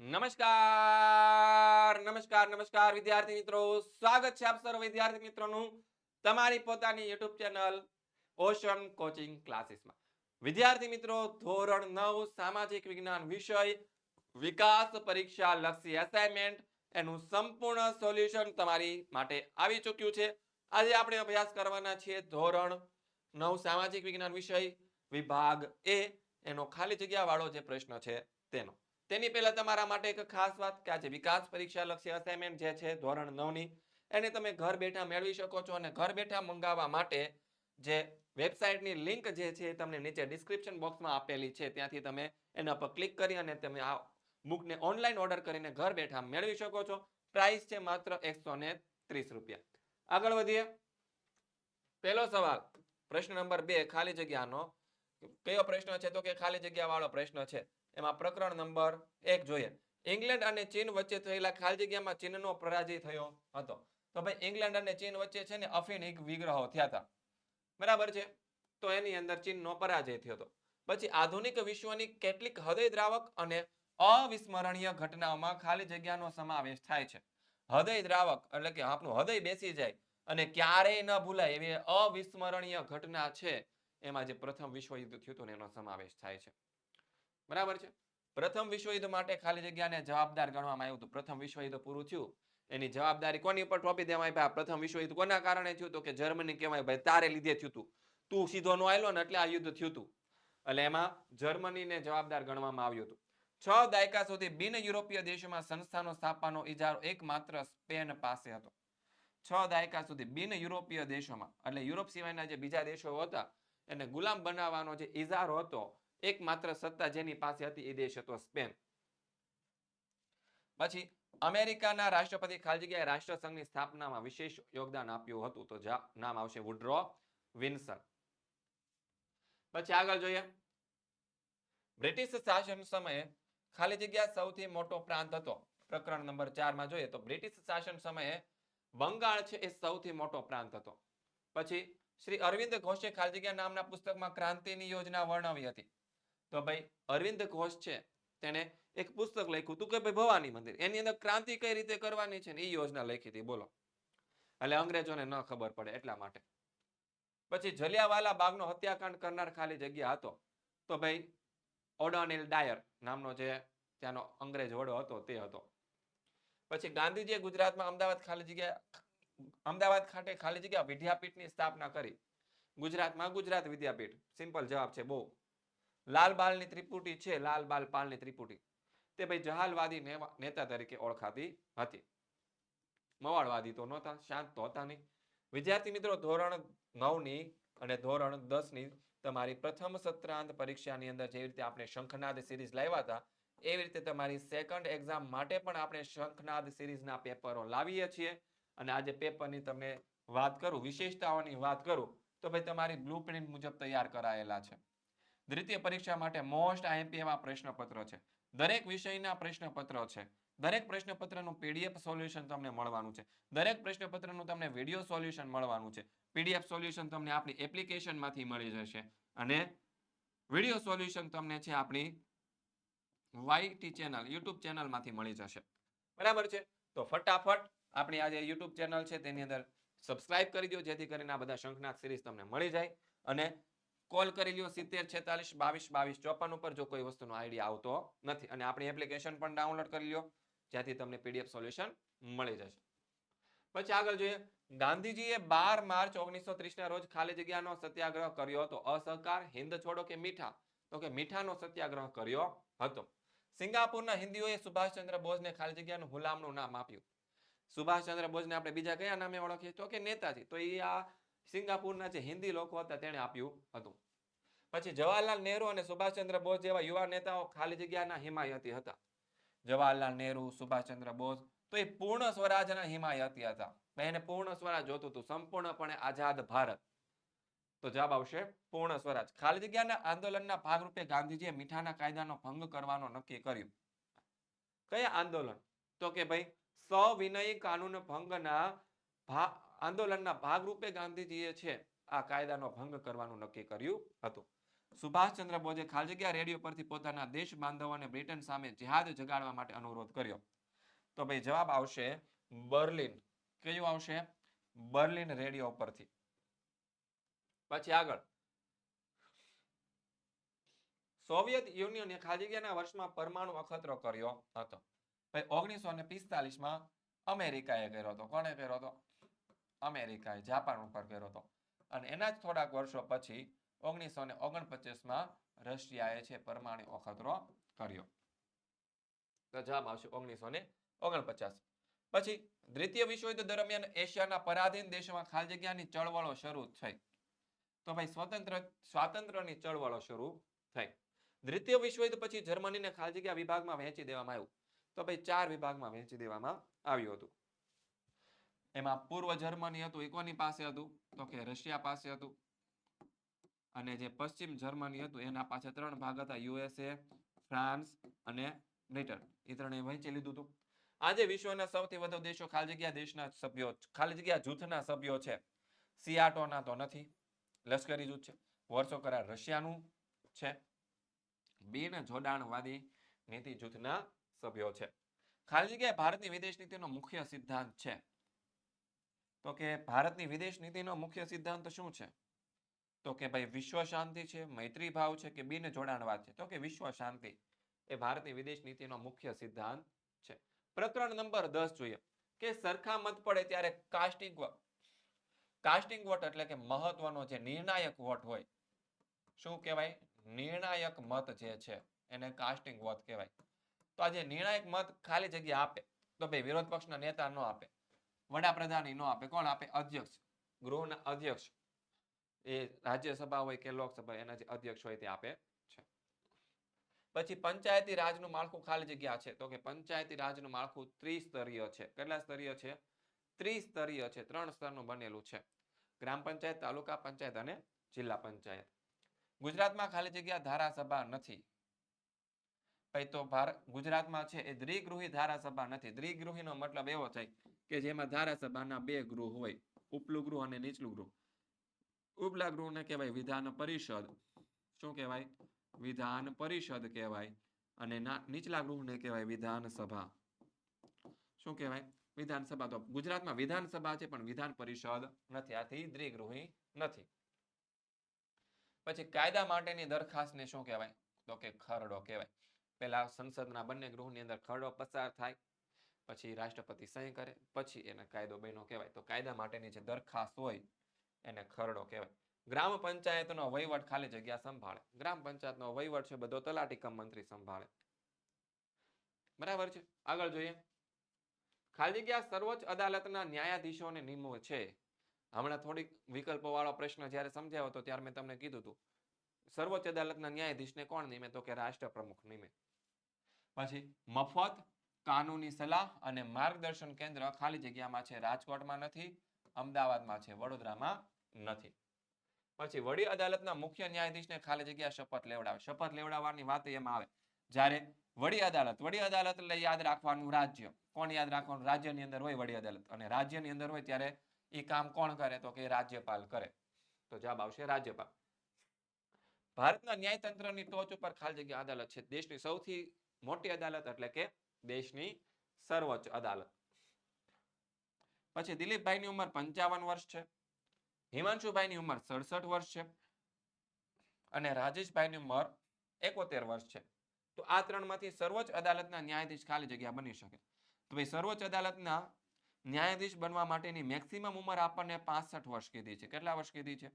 નમસ્કાર નમસ્કાર નમસ્કાર વિદ્યાર્થી મિત્રો. સ્વાગત છે આપ સર્વ વિદ્યાર્થી મિત્રોનું તમારી પોતાની યુટ્યુબ ચેનલ ઓશન કોચિંગ ક્લાસીસમાં. વિદ્યાર્થી મિત્રો, ધોરણ નવ, સામાજિક વિજ્ઞાન વિષય, વિકાસ પરીક્ષા લક્ષી અસાઇનમેન્ટ એનું સંપૂર્ણ સોલ્યુશન તમારી માટે આવી ચૂક્યું છે. આજે આપણે અભ્યાસ કરવાના છીએ ધોરણ નવ, સામાજિક વિજ્ઞાન વિષય વિભાગ એ. એનો ખાલી જગ્યા વાળો જે પ્રશ્ન છે તેનો. તેની પહેલા તમારા માટે એક ખાસ વાત કે આજે વિકાસ પરીક્ષા લક્ષી અસાઇનમેન્ટ જે છે ધોરણ નવની, એને તમે ઘર બેઠા મેળવી શકો છો અને ઘર બેઠા મંગાવવા માટે જે વેબસાઇટની લિંક જે છે તમને નીચે ડિસ્ક્રિપ્શન બોક્સમાં આપેલી છે. ત્યાંથી તમે એના પર ક્લિક કરી અને તમે આ બુકને ઓનલાઈન ઓર્ડર કરીને ઘર બેઠા મેળવી શકો છો. પ્રાઇસ છે માત્ર એકસો ત્રીસ રૂપિયા. આગળ વધીએ. પહેલો સવાલ, પ્રશ્ન નંબર બે, ખાલી જગ્યાનો. કયો પ્રશ્ન છે તો કે ખાલી જગ્યા વાળો પ્રશ્ન છે? એમાં પ્રકરણ નંબર એક જોઈએ. ઇંગ્લેન્ડ અને ચીન વચ્ચે થયેલા ખાલી જગ્યામાં ચીનનો પરાજય થયો હતો. તો ભાઈ, ઇંગ્લેન્ડ અને ચીન વચ્ચે છે ને અફીણ વિગ્રહો થયા હતા. બરાબર છે? તો એની અંદર ચીનનો પરાજય થયો હતો. પછી આધુનિક વિશ્વની કેટલીક હૃદય દ્રાવક અને અવિસ્મરણીય ઘટનાઓમાં ખાલી જગ્યાનો સમાવેશ થાય છે. હૃદય દ્રાવક એટલે કે આપણું હૃદય બેસી જાય અને ક્યારેય ન ભૂલાય એવી અવિસ્મરણીય ઘટના છે. એમાં જે પ્રથમ વિશ્વયુદ્ધ થયું હતું એનો સમાવેશ થાય છે. બરાબર છે? પ્રથમ વિશ્વયુદ્ધ માટે ખાલી જગ્યાને જવાબદાર ગણવામાં આવ્યું હતું. પ્રથમ વિશ્વયુદ્ધ પૂરું થયું. એની જવાબદારી કોની ઉપર થોપી દેવાય ભાઈ આ પ્રથમ વિશ્વયુદ્ધ કોના કારણે થયું તો કે જર્મની કહેવાય ભાઈ તારે લીધે થયું હતું. તું સીધો નો આવેલો ને એટલે આ યુદ્ધ થયું હતું. એટલે એમાં જર્મનીને જવાબદાર ગણવામાં આવ્યું હતું. છ દાયકા સુધી બિન યુરોપીય દેશોમાં સંસ્થાનો સ્થાપવાનો ઇજારો એકમાત્ર સ્પેન પાસે હતો. છ દાયકા સુધી બિન યુરોપીય દેશોમાં, એટલે યુરોપ સિવાયના જે બીજા દેશો હતા, એને ગુલામ બનાવવાનો જે ઇજારો હતો એકમાત્ર સત્તા જેની પાસે હતી એ દેશ હતો સ્પેન. પછી અમેરિકાના રાષ્ટ્રપતિ ખાલી જગ્યાએ રાષ્ટ્રસંઘની સ્થાપનામાં વિશેષ યોગદાન આપ્યું હતું. તો નામ આવશે વુડ્રો વિન્સન. પછી આગળ જોઈએ. બ્રિટિશ શાસન સમયે ખાલી જગ્યા સૌથી મોટો પ્રાંત હતો. પ્રકરણ નંબર ચારમાં જોઈએ તો બ્રિટિશ શાસન સમયે બંગાળ છે એ સૌથી મોટો પ્રાંત હતો. પછી શ્રી અરવિંદ ઘોષે ખાલી જગ્યા નામના પુસ્તકમાં ક્રાંતિની યોજના વર્ણવી હતી. તો ભાઈ અરવિંદ ઘોષ છે તેને એક પુસ્તક લખ્યું હતું કે ભાઈ ભવાની મંદિર. એની અંદર ક્રાંતિ કઈ રીતે કરવાની છે ને એ યોજના લખી હતી, બોલો. એટલે અંગ્રેજોને ન ખબર પડે એટલા માટે. પછી જલિયાવાલા બાગનો હત્યાકાંડ કરનાર ખાલી જગ્યા હતો. તો ભાઈ ઓડોનિલ ડાયર નામનો જે ત્યાંનો અંગ્રેજ વડો હતો તે હતો. પછી ગાંધીજીએ ગુજરાતમાં અમદાવાદ ખાલી જગ્યા, અમદાવાદ ખાતે ખાલી જગ્યા વિદ્યાપીઠની સ્થાપના કરી. ગુજરાતમાં ગુજરાત વિદ્યાપીઠ. સિમ્પલ જવાબ છે બહુ. લાલબાલની ત્રિપુટી છે લાલબાલ પાલની ત્રિપુટી. તે ભાઈ જહાલવાદી નેતા તરીકે ઓળખાતી હતી. મવાળવાદી તો નહોતા, શાંત તો હતા નહીં. વિદ્યાર્થી મિત્રો, ધોરણ નવની અને ધોરણ દસની તમારી પ્રથમ સત્રાંત પરીક્ષાની અંદર જેવી રીતે આપણે શંખનાદ સિરીઝ લાવ્યા હતા, એવી રીતે તમારી સેકન્ડ એક્ઝામ માટે પણ આપણે શંખનાદ સિરીઝના પેપરો લાવીએ છીએ. અને આજે પેપરની તમને વાત કરું, વિશેષતાઓની વાત કરું, તો ભાઈ તમારી બ્લુ મુજબ તૈયાર કરાયેલા છે. દ્વિતીય પરીક્ષા માટે મોસ્ટ આઈએમપી એવા પ્રશ્નપત્રો છે. દરેક વિષયના પ્રશ્નપત્રો છે. દરેક પ્રશ્નપત્રનું પીડીએફ સોલ્યુશન તમને મળવાનું છે. દરેક પ્રશ્નપત્રનું તમને વીડિયો સોલ્યુશન મળવાનું છે. પીડીએફ સોલ્યુશન તમને આપણી એપ્લિકેશનમાંથી મળી જશે. અને વીડિયો સોલ્યુશન તમને છે આપણી વાયટી ચેનલ યુટ્યુબ ચેનલમાંથી મળી જશે. બરાબર છે? તો ફટાફટ આપણી આ જે યુટ્યુબ ચેનલ છે તેની અંદર સબસ્ક્રાઇબ કરી દો, જેથી કરીને આ બધા શંખનાથ સિરીઝ તમને મળી જાય. અને કોલ કરી લ્યો સિત્તેર, છેતાલીસ, બાવીસ બાવીસ, ચોપન ઉપર જો કોઈ વસ્તુનો આઈડિયા આવતો નથી. અને આપણી એપ્લિકેશન પણ ડાઉનલોડ કરી લ્યો, જ્યાંથી તમને પીડીએફ સોલ્યુશન મળી જશે. પછી આગળ જોઈએ. ગાંધીજીએ બાર માર્ચ ઓગણીસો ના રોજ ખાલી જગ્યાનો સત્યાગ્રહ કર્યો હતો. અસહકાર, હિંદ છોડો કે મીઠા? તો કે મીઠાનો સત્યાગ્રહ કર્યો હતો. સિંગાપુરના હિન્દીઓએ સુભાષચંદ્ર બોઝને ખાલી જગ્યાનું હુલામનું નામ આપ્યું. સુભાષચંદ્ર બોઝને આપણે બીજા કયા નામે ઓળખીએ? તો કે નેતાજી. તો એ આ સિંગાપુરના જે હિન્દી લોકો હતા તેણે આપ્યું હતું. પછી જવાહરલાલ નહેરુ અને સુભાષચંદ્ર બોઝ જેવા યુવા નેતાઓ ખાલી જગ્યાના હિમાયતી હતા. જવાહરલાલ નહેરુ, સુભાષચંદ્ર બોઝ તો એ પૂર્ણ સ્વરાજના હિમાયતી હતા. એને પૂર્ણ સ્વરાજ જોતું હતું, સંપૂર્ણપણે આઝાદ ભારત. તો જવાબ આવશે, પૂર્ણ સ્વરાજ. ખાલી જગ્યાના આંદોલનના ભાગરૂપે ગાંધીજીએ મીઠાના કાયદાનો ભંગ કરવાનો નક્કી કર્યું. કયા આંદોલન? તો કે ભાઈ સવિનય કાનૂન ભંગના આંદોલનના ભાગરૂપે ગાંધીજીએ છે આ કાયદાનો ભંગ કરવાનું નક્કી કર્યું હતું. સુભાષચંદ્ર બોઝે ખાલી જગ્યા રેડિયો પરથી પોતાના દેશ બાંધવોને બ્રિટન સામે જિહાદ જગાડવા માટે અનુરોધ કર્યો. તો ભાઈ જવાબ આવશે બર્લિન. કયું આવશે? બર્લિન રેડિયો પરથી. પછી આગળ. સોવિયત યુનિયને ખાલી જગ્યાના વર્ષમાં પરમાણુ અખતરો કર્યો હતો. ભાઈ ઓગણીસો ને પિસ્તાલીસમાં અમેરિકાએ કર્યો હતો. કોણે કર્યો હતો? અમેરિકાએ જાપાન ઉપર કર્યો હતો. અને એના જ થોડાક વર્ષો પછી ઓગણીસો ને ઓગણપચાસમાં રશિયાએ છે પરમાણુ અખતરો કર્યો. તો જવાબ આવશે ઓગણીસો ને ઓગણપચાસ. પછી દ્વિતીય વિશ્વયુદ્ધ દરમિયાન એશિયાના પરાધીન દેશોમાં ખાલી જગ્યાની ચળવળો શરૂ થઈ. તો ભાઈ સ્વતંત્ર, સ્વાતંત્ર્યની ચળવળો શરૂ થઈ. દ્વિતીય વિશ્વયુદ્ધ પછી જર્મનીને ખાલી જગ્યા વિભાગમાં વહેંચી દેવામાં આવ્યું. તો ભાઈ ચાર વિભાગમાં વહેંચી દેવામાં આવ્યું હતું. એમાં પૂર્વ જર્મની હતું, એ કોની પાસે હતું? તો કે રશિયા પાસે હતું. અને જે પશ્ચિમ જર્મની હતું, એના પાસે ત્રણ ભાગ હતા યુએસએ ફ્રાન્સ અને બ્રિટન એ ત્રણે વહેંચી લીધું હતું. આજે વિશ્વના સૌથી વધુ દેશો ખાલી જગ્યા દેશના સભ્યો, ખાલી જગ્યા જૂથના સભ્યો છે. સિયાટોના તો નથી. લશ્કરી જૂથ છે. વર્ષો કરાર રશિયાનું છે. બિન જોડાણવાદી નીતિ જૂથના સભ્યો છે. ખાલી જગ્યાએ ભારતની વિદેશ નીતિનો મુખ્ય સિદ્ધાંત છે. તો કે ભારતની વિદેશ નીતિનો મુખ્ય સિદ્ધાંત શું છે? તો કે ભાઈ વિશ્વ શાંતિ છે, મૈત્રી ભાવ છે કે બિન જોડાણવાદ છે? તો કે વિશ્વ શાંતિ એ ભારતની વિદેશ નીતિનો મુખ્ય સિદ્ધાંત છે. પ્રકરણ નંબર દસ જોઈએ. કે સરખા મત પડે ત્યારે કાસ્ટિંગ કાસ્ટિંગ વોટ એટલે કે મહત્વનો જે નિર્ણાયક વોટ હોય, શું કહેવાય? નિર્ણાયક મત જે છે, એને કાસ્ટિંગ વોટ કહેવાય. તો આ જે નિર્ણાયક મત ખાલી જગ્યા આપે. તો ભાઈ વિરોધ પક્ષના નેતા ન આપે. વડાપ્રધાન નો આપે. કોણ આપે? અધ્યક્ષ. ગૃહના અધ્યક્ષ એ રાજ્યસભા હોય કે લોકસભા, એના જે અધ્યક્ષ હોય તે આપે છે. પછી પંચાયતી રાજનું માળખું ખાલી જગ્યા છે. તો કે પંચાયતી રાજનું માળખું ત્રિસ્તરીય છે. કેટલા સ્તરીય છે? ત્રિસ્તરીય છે. ત્રણ સ્તરનું બનેલું છે. ગ્રામ પંચાયત, તાલુકા પંચાયત અને જિલ્લા પંચાયત. ગુજરાતમાં ખાલી જગ્યા ધારાસભા નથી. તો ભારત ગુજરાતમાં છે એ દ્વિગૃહી ધારાસભા નથી. દ્વિગૃહીનો મતલબ એવો થાય કે જેમાં ધારાસભાના બે ગૃહ હોય, ઉપલું ગૃહ અને નીચલું ગૃહ. ઉપલા ગૃહને કહેવાય વિધાન પરિષદ. શું કહેવાય? વિધાન પરિષદ કહેવાય અને નીચલા ગૃહને કહેવાય વિધાનસભા શું કહેવાય? વિધાનસભા તો ગુજરાતમાં વિધાનસભા છે, પણ વિધાન પરિષદ નથી. આથી દ્વિગૃહી નથી. પછી કાયદા માટેની દરખાસ્તને શું કહેવાય? તો કે ખરડો કહેવાય. પહેલા સંસદના બંને ગૃહની અંદર ખરડો પસાર થાય પછી રાષ્ટ્રપતિ સહી કરે, પછી એને કાયદો બન્યો કહેવાય. તો કાયદા માટેની જે દરખાસ્ત હોય, એને ખરડો કહેવાય. ગ્રામ પંચાયતનો વહીવટ ખાલી જગ્યા સંભાળે. ગ્રામ પંચાયતનો વહીવટ છે, બધો તલાટી મંત્રી સંભાળે. બરાબર છે? આગળ જોઈએ. ખાલી જગ્યા સર્વોચ્ચ અદાલતના ન્યાયાધીશોને નિમો છે. હમણાં થોડીક વિકલ્પો વાળો પ્રશ્ન જ્યારે સમજાવ્યો હતો ત્યારે મેં તમને કીધું હતું સર્વોચ્ચ અદાલતના ન્યાયાધીશને કોણ નિમે? તો કે રાષ્ટ્ર પ્રમુખ નિમે. પછી મફત કાનૂની સલાહ અને માર્ગદર્શન કેન્દ્ર ખાલી જગ્યામાં છે. રાજકોટમાં નથી, અમદાવાદમાં છે. વડોદરામાં નથી. પછી વડી અદાલતના મુખ્ય ન્યાયાધીશને ખાલી જગ્યા શપથ લેવડાવે. શપથ લેવડાવવાની વાત એમાં આવે. જ્યારે વડી અદાલત વડી અદાલત એટલે યાદ રાખવાનું રાજ્ય. કોણ યાદ રાખવાનું? રાજ્યની અંદર હોય વડી અદાલત. અને રાજ્યની અંદર હોય ત્યારે એ કામ કોણ કરે? તો કે રાજ્યપાલ કરે. તો જવાબ આવશે રાજ્યપાલ. ભારતના ન્યાયતંત્રની ટોચ ઉપર ખાલી જગ્યા અદાલત છે. દેશની સૌથી મોટી અદાલત એટલે કે દેશની સર્વોચ્ચ અદાલત. પછી દિલીપભાઈની ઉંમર પંચાવન વર્ષ છે, હિમાંશુભાઈની ઉંમર સડસઠ વર્ષ છે અને રાજેશભાઈની ઉંમર એકોતેર વર્ષ છે. તો આ ત્રણમાંથી સર્વોચ્ચ અદાલતના ન્યાયાધીશ ખાલી જગ્યા બની શકે. તો ભાઈ સર્વોચ્ચ અદાલતના ન્યાયાધીશ બનવા માટેની મેક્સિમમ ઉંમર આપણને પાસઠ વર્ષ કીધી છે. કેટલા વર્ષ કીધી છે?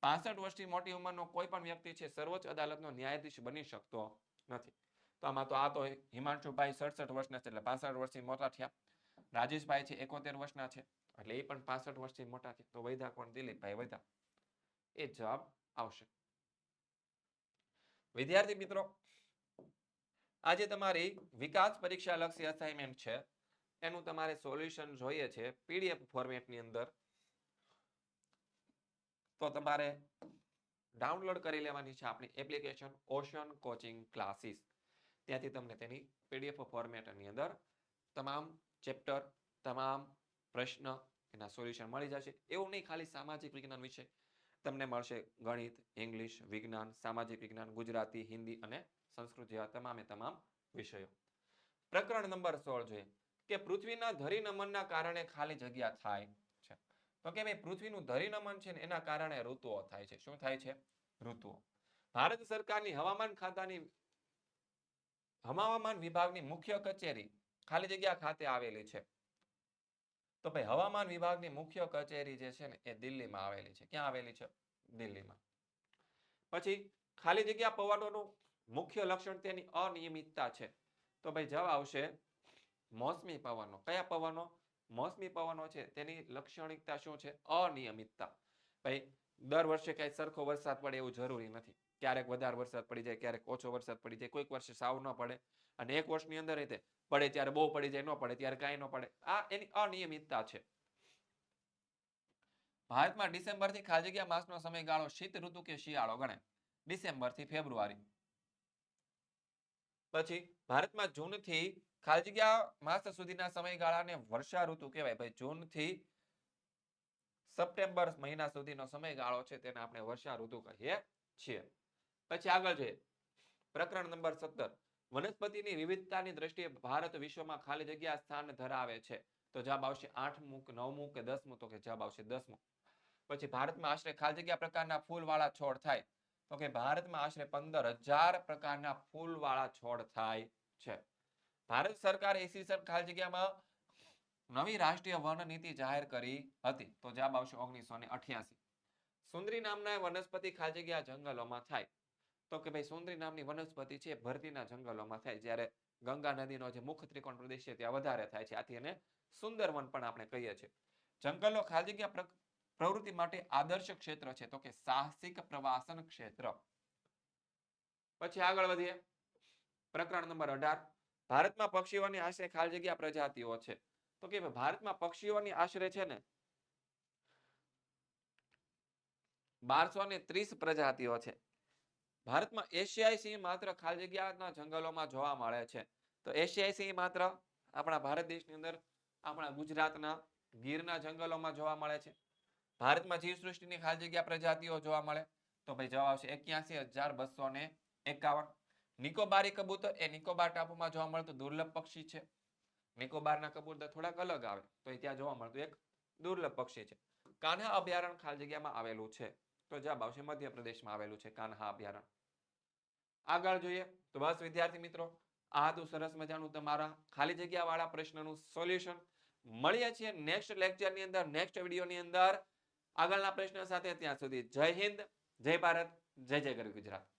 પાસઠ વર્ષથી મોટી ઉંમરનો કોઈ પણ વ્યક્તિ છે સર્વોચ્ચ અદાલતનો ન્યાયાધીશ બની શકતો નથી. તો આમાં તો આ તો હિમાંશુભાઈ સડસઠ વર્ષના છે એટલે પાસઠ વર્ષથી મોટા થયા. રાજેશભાઈ છે એકોતેર વર્ષના છે એટલે એ પણ પાસઠ વર્ષથી મોટા છે. તો વૈધા કોણ? દિલીપભાઈ વૈધા. એ જવાબ આવશે. વિદ્યાર્થી મિત્રો, આજે તમારી વિકાસ પરીક્ષા લક્ષી અસાઇનમેન્ટ છે. એનું તમારે સોલ્યુશન જોઈએ છે પીડીએફ ફોર્મેટની અંદર. તો તમારે ડાઉનલોડ કરી લેવાની છે આપણી એપ્લિકેશન ઓશન કોચિંગ ક્લાસીસ ત્યાંથી તમને તેની પીડીએફ ફોર્મેટની અંદર તમામ ચેપ્ટર તમામ પ્રશ્ન એના સોલ્યુશન મળી જશે. એવું નહીં ખાલી સામાજિક વિજ્ઞાન વિશે તમને મળશે ગણિત ઇંગ્લિશ વિજ્ઞાન, સામાજિક વિજ્ઞાન, ગુજરાતી, હિન્દી અને સંસ્કૃત જેવા તમામે તમામ વિષયો. પ્રકરણ નંબર સોળ જોઈએ. કે પૃથ્વીના ધરીનમનના કારણે ખાલી જગ્યા થાય છે. તો કે ભાઈ પૃથ્વીનું ધરીનમન છે ને એના કારણે ઋતુઓ થાય છે? શું થાય છે? ઋતુઓ. ભારત સરકારની હવામાન ખાતાની હવામાન વિભાગની મુખ્ય કચેરી ખાલી જગ્યા ખાતે આવેલી છે. તો ભાઈ, હવામાન વિભાગની મુખ્ય કચેરી જે છે ને, એ દિલ્હીમાં આવેલી છે. ક્યાં આવેલી છે? દિલ્હીમાં. પછી, ખાલી જગ્યા પવનોનું મુખ્ય લક્ષણ તેની અનિયમિતતા છે. તો ભાઈ, જવાબ આવશે મોસમી પવનો કયા પવનો મોસમી પવનો છે. તેની લાક્ષણિકતા શું છે? અનિયમિતતા. ભાઈ, દર વર્ષે કઈ સરખો વરસાદ પડે એવું જરૂરી નથી. ક્યારેક વધારે વરસાદ પડી જાય, ક્યારેક ઓછો વરસાદ પડી જાય, કોઈક વર્ષે સાવ ન પડે અને એક વર્ષની અંદર રીતે પડે ત્યારે બહુ પડી જાય, ન પડે ત્યારે કાંઈ ન પડે. આ એની અનિયમિતતા છે. ભારતમાં ડિસેમ્બરથી ખાલી જગ્યા માસનો સમયગાળો શીત ઋતુ કે શિયાળો ગણાય. ડિસેમ્બરથી ફેબ્રુઆરી. પછી ભારતમાં જૂનથી ખાલી જગ્યા માસ સુધીના સમયગાળાને વર્ષા ઋતુ કહેવાય. ભાઈ જૂનથી સપ્ટેમ્બર મહિના સુધીનો સમયગાળો છે, તેને આપણે વર્ષા ઋતુ કહીએ છીએ. પછી આગળ જોઈએ પ્રકરણ નંબર સત્તર. વનસ્પતિની વિવિધતાની દ્રષ્ટિએ ભારત વિશ્વમાં ખાલી જગ્યા સ્થાન ધરાવે છે. તો જવાબ આવશે આઠમું કે નવમું કે દસમું. તો કે જવાબ આવશે દસમું. પછી ભારતમાં આશરે ખાલી જગ્યા પ્રકારના ફૂલવાળા છોડ થાય. તો કે ભારતમાં આશરે પંદર હજાર પ્રકારના ફૂલવાળા છોડ થાય છે. ભારત સરકારે ઈસવીસન ખાલી જગ્યામાં નવી રાષ્ટ્રીય વન નીતિ જાહેર કરી હતી. તો જવાબ આવશે ઓગણીસો ને અઠ્યાસી. સુંદરી નામના વનસ્પતિ ખાલી જગ્યા જંગલોમાં થાય. તો કે ભાઈ સુંદરી નામની વનસ્પતિ છે ભરતીના જંગલોમાં થાય જ્યારે ગંગા નદીનો જે મુખ ત્રિકોણ પ્રદેશ છે ત્યાં વધારે થાય છે. આથી એને સુંદરવન પણ આપણે કહીએ છીએ. જંગલો ખાલી જગ્યા પ્રવૃત્તિ માટે આદર્શ ક્ષેત્ર છે તો કે સાહસિક પ્રવાસન ક્ષેત્ર. પછી આગળ વધીએ. પ્રકરણ નંબર અઢાર. ભારતમાં પક્ષીઓની આશરે ખાલી જગ્યા પ્રજાતિઓ છે. તો કે ભારતમાં પક્ષીઓની આશરે છે ને બારસો ને ત્રીસ પ્રજાતિઓ છે. ભારતમાં એશિયાઈ સિંહ માત્ર ખાલી જગ્યાના જંગલોમાં જોવા મળે છે. તો એશિયાઈ સિંહ માત્ર આપણા ભારત દેશની અંદર, આપણા ગુજરાતના ગીરના જંગલોમાં જોવા મળે છે. ભારતમાં જીવસૃષ્ટિની ખાલી જગ્યા પ્રજાતિઓ જોવા મળે. તો ભાઈ જવાબ આવશે એક્યાસી હજાર બસો ને એકાવન. નિકોબારી કબૂતર, એ નિકોબાર ટાપુમાં જોવા મળતું દુર્લભ પક્ષી છે. નિકોબારના કબૂતર થોડાક અલગ આવે, તો એ ત્યાં જોવા મળતું એક દુર્લભ પક્ષી છે. કાન્હા અભયારણ્ય ખાલી જગ્યામાં આવેલું છે. તો જવાબ આવશે મધ્યપ્રદેશમાં આવેલું છે કાન્હા અભયારણ્ય. આગળ જોઈએ તો બસ વિદ્યાર્થી મિત્રો, આ હતું સરસ મજાનું તમારા ખાલી જગ્યા વાળા પ્રશ્નનું સોલ્યુશન. મળીએ છીએ નેક્સ્ટ લેક્ચરની અંદર, નેક્સ્ટ વિડીયોની અંદર. આગળના પ્રશ્ન સાથે ત્યાં સુધી જય હિન્દ, જય ભારત, જય જય ગરવી ગુજરાત.